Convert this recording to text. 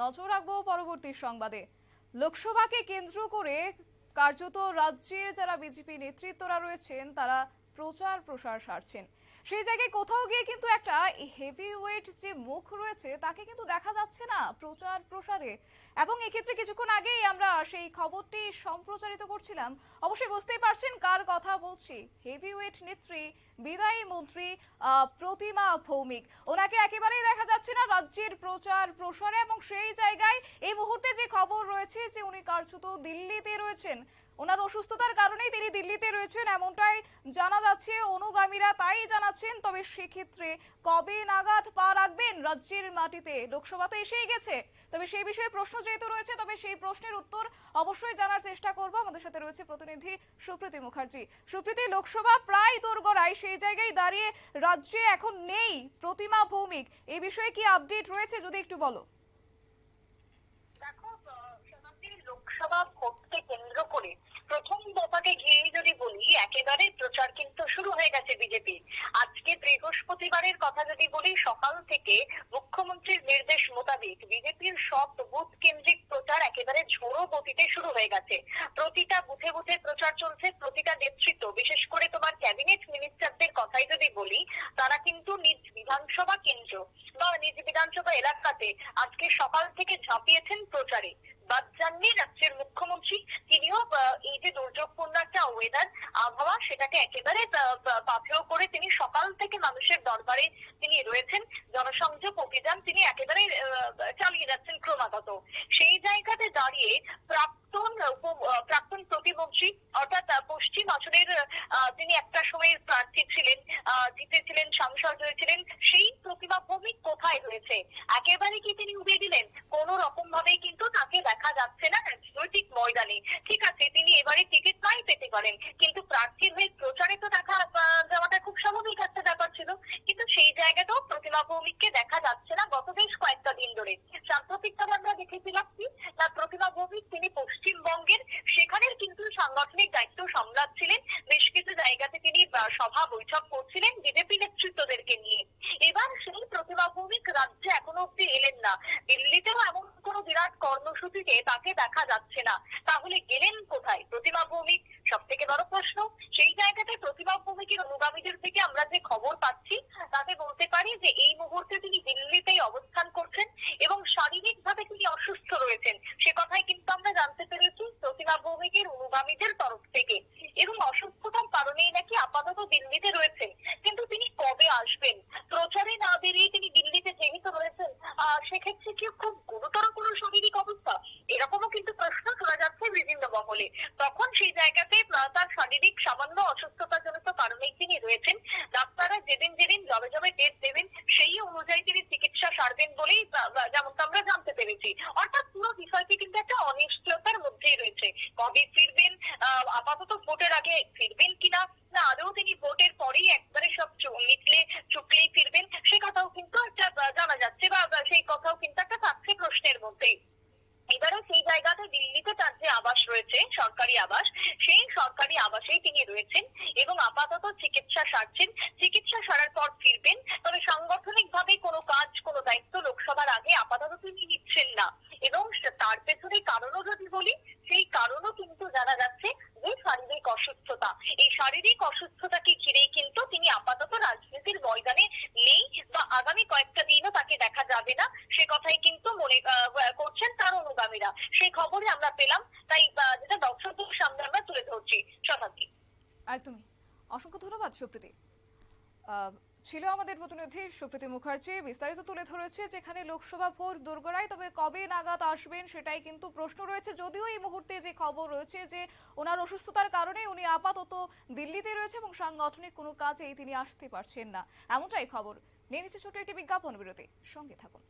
নজর রাখব পরবর্তী সংবাদে। লোকসভাকে কেন্দ্র করে কার্যত রাজ্যের যারা বিজেপি নেতৃত্বরা রয়েছেন, তারা প্রচার প্রসার সারছেন। সেই জায়গায় কোথাও গিয়ে কিন্তু একটা হেভি ওয়েট যে মুখ রয়েছে, তাকে কিন্তু দেখা যাচ্ছে না প্রচার প্রসারে। এবং এক্ষেত্রে কিছুক্ষণ আগেই আমরা সেই খবরটি সম্প্রচারিত করছিলাম। অবশ্যই বুঝতেই পারছেন কার কথা বলছি। হেভি ওয়েট নেত্রী বিদায়ী মন্ত্রী প্রতিমা ভৌমিক। ওনাকে একেবারেই দেখা যাচ্ছে না রাজ্যের প্রচার প্রসারে এবং সেই জায়গায় এই মুহূর্তে যে খবর রয়েছে যে উনি কার্যত দিল্লিতে রয়েছেন, ওনার অসুস্থতার কারণেই তিনি দিল্লিতে রয়েছেন এমনটাই জানা যাচ্ছে, অনুগামীরা তাই জানাচ্ছেন। তবে সেক্ষেত্রে কবে নাগাদ পা রাখবেন? রাজ্যের মাটিতে লোকসভা তো এসেই গেছে। তবে সেই বিষয়ে প্রশ্ন যেহেতু রয়েছে, তবে সেই প্রশ্নের উত্তর অবশ্যই জানার চেষ্টা করব। আমাদের সাথে রয়েছে প্রতিনিধি সুপ্রীতি মুখার্জি। সুপ্রীতি, লোকসভা প্রায় দোরগোড়ায় সেই জায়গায় দাঁড়িয়ে রাজ্যে এখন নেই প্রতিমা ভৌমিক। এই বিষয়ে কি আপডেট রয়েছে যদি একটু বলো? দেখো লোকসভা ভোটকে কেন্দ্র করে প্রথম দফাকে ঘিরে যদি বলি একেবারে প্রচার কিন্তু শুরু হয়ে গেছে। বৃহস্পতিবারের কথা যদি বলি, সকাল থেকে মুখ্যমন্ত্রীর নির্দেশ মোতাবেক বিজেপির সব বুথ কেন্দ্রিক প্রচার একেবারে ঝোড়ো গতিতে শুরু হয়ে গেছে। প্রতিটা বুথে বুথে প্রচার চলছে, প্রতিটা নেতৃত্ব, বিশেষ করে তোমার ক্যাবিনেট মিনিস্টারদের কথাই যদি বলি, তারা কিন্তু নিজ বিধানসভা কেন্দ্র বা নিজ বিধানসভা এলাকাতে আজকে সকাল থেকে ঝাঁপিয়েছেন প্রচারে। বাদ যাননি রাজ্যের মুখ্যমন্ত্রী, তিনিও আহ, এই যে দুর্যোগপূর্ণ একটা ওয়েদার আবহাওয়া সেটাকে একেবারে আহ, আহ, পাথেয় করে তিনি সকাল থেকে মানুষের দরবারে তিনি রয়েছেন জনসংযোগ তিনি একেবারে চালিয়ে যাচ্ছেন ক্রমাগত। সেই জায়গাতে দাঁড়িয়ে প্রাক্তন প্রাক্তন প্রতিমন্ত্রী, অর্থাৎ পশ্চিম আসনের তিনি একটা সময়ের প্রার্থী ছিলেন জিতেছিলেন, সাংসদ হয়েছিলেন, সেই প্রতিমা ভৌমিক কোথায় রয়েছে একেবারে কি তিনি উড়িয়ে দিলেন কোন রকম ভাবেই কিন্তু তাকে দেখা যাচ্ছে না রাজনৈতিক ময়দানে ঠিক আছে তিনি এবারে টিকিট নাই পেতে পারেন কিন্তু প্রার্থীর হয়ে প্রচারে তো দেখা আহ, যাওয়াটা খুব স্বাভাবিক একটা ব্যাপার ছিল কিন্তু সেই জায়গাটাও প্রতিমা ভৌমিককে দেখা যাচ্ছে না গত বেশ কয়েকটা দিন ধরে সাম্প্রতিকভাবে আমরা দেখেছিলাম কি না প্রতিমা ভৌমিক তিনি পশ্চিমবঙ্গের সেখানের কিন্তু সাংগঠনিক দায়িত্ব সামলাচ্ছিলেন। বেশ কিছু জায়গাতে তিনি সভা বৈঠক করছিলেন বিজেপি নেতৃত্বদেরকে নিয়ে। এবার সেই প্রতিমা ভৌমিক রাজ্যে এখনও অব্দি এলেন না। দিল্লিতেও এমন কোনো বিরাট কর্মসূচিতে তাকে দেখা যাচ্ছে না। তাহলে গেলেন কোথায়? প্রতিমা ভৌমিক সব থেকে বড় প্রশ্ন সেই জায়গাতে প্রতিমা ভৌমিকের অনুগামীদের থেকে আমরা যে খবর পাচ্ছি তাতে বলতে পারি যে এই মুহূর্তে তিনি দিল্লিতেই অবস্থান করছেন এবং শারীরিক ভাবে তিনি অসুস্থ রয়েছেন সে কথাই কিন্তু আমরা জানতে পেরেছি প্রতিমা ভৌমিকের অনুগামীদের তরফ থেকে এবং অসুস্থতার কারণেই নাকি আপাতত দিল্লিতে রয়েছেন। কিন্তু তিনি কবে আসবেন? প্রচারে না বেরিয়ে তিনি দিল্লিতে যেহেতু রয়েছেন সেক্ষেত্রে কি খুব গুরুতর কোনো শারীরিক অবস্থা? এরকমও কিন্তু প্রশ্ন তোলা যাচ্ছে বিভিন্ন মহলে। তখন সেই জায়গাতে তার শারীরিক সামান্য অসুস্থতাজনিত কারণেই তিনি রয়েছেন। ডাক্তাররা যেদিন যেদিন জবে জবে ডেট দেবেন, সেই অনুযায়ী তিনি চিকিৎসা সারবেন বলেই যেমনটা আমরা জানতে পেরেছি। অর্থাৎ পুরো বিষয়টি কিন্তু একটা অনিশ্চয়তার মধ্যেই রয়েছে কবে ফিরবেন আহ, আপাতত ভোটের আগে ফিরবেন কিনা না আদৌ তিনি ভোটের পরেই একবারে সব চু- মিটলে চুকলেই ফিরবেন সে কথাও কিন্তু একটা জানা যাচ্ছে বা সেই কথাও কিন্তু একটা থাকছে প্রশ্নের মধ্যেই। এবারে সেই জায়গাতে দিল্লিতে তার যে আবাস রয়েছে, সরকারি আবাস, সেই সরকারি আবাসেই তিনি রয়েছেন এবং আপাতত চিকিৎসা সারছেন। চিকিৎসা সারার পর ফিরবেন, তবে সাংগঠনিক ভাবে কোনো কাজ, কোনো দায়িত্ব লোকসভার আগে আপাতত তিনি নিচ্ছেন না এবং সে- তার পেছনে কারণও যদি বলি সেই কারণও কিন্তু জানা যাচ্ছে যে শারীরিক অসুস্থতা এই শারীরিক অসুস্থতাকে ঘিরেই কিন্তু তিনি আপাতত রাজনীতির ময়দানে নেই বা আগামী কয়েকটা দিনও তাকে দেখা যাবে না। সে কথাই কিন্তু মনে করছেন তার অনুগামীরা। সেই খবরে আমরা পেলাম ছিল আমাদের প্রতিনিধি সুপ্রীতি মুখার্জি। বিস্তারিত তুলে ধরেছে যেখানে লোকসভা ভোট দোরগোড়ায় তবে কবে নাগাদ আসবেন সেটাই কিন্তু প্রশ্ন রয়েছে। যদিও এই মুহূর্তে যে খবর রয়েছে যে ওনার অসুস্থতার কারণে উনি আপাতত দিল্লিতে রয়েছে এবং সাংগঠনিক কোনো কাজেই তিনি আসতে পারছেন না। এমনটাই খবর। নিয়ে নিচ্ছে ছোট একটি বিজ্ঞাপন বিরতি। সঙ্গে থাকুন।